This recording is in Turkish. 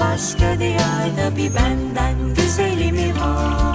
başka diyarda bir benden güzeli mi var?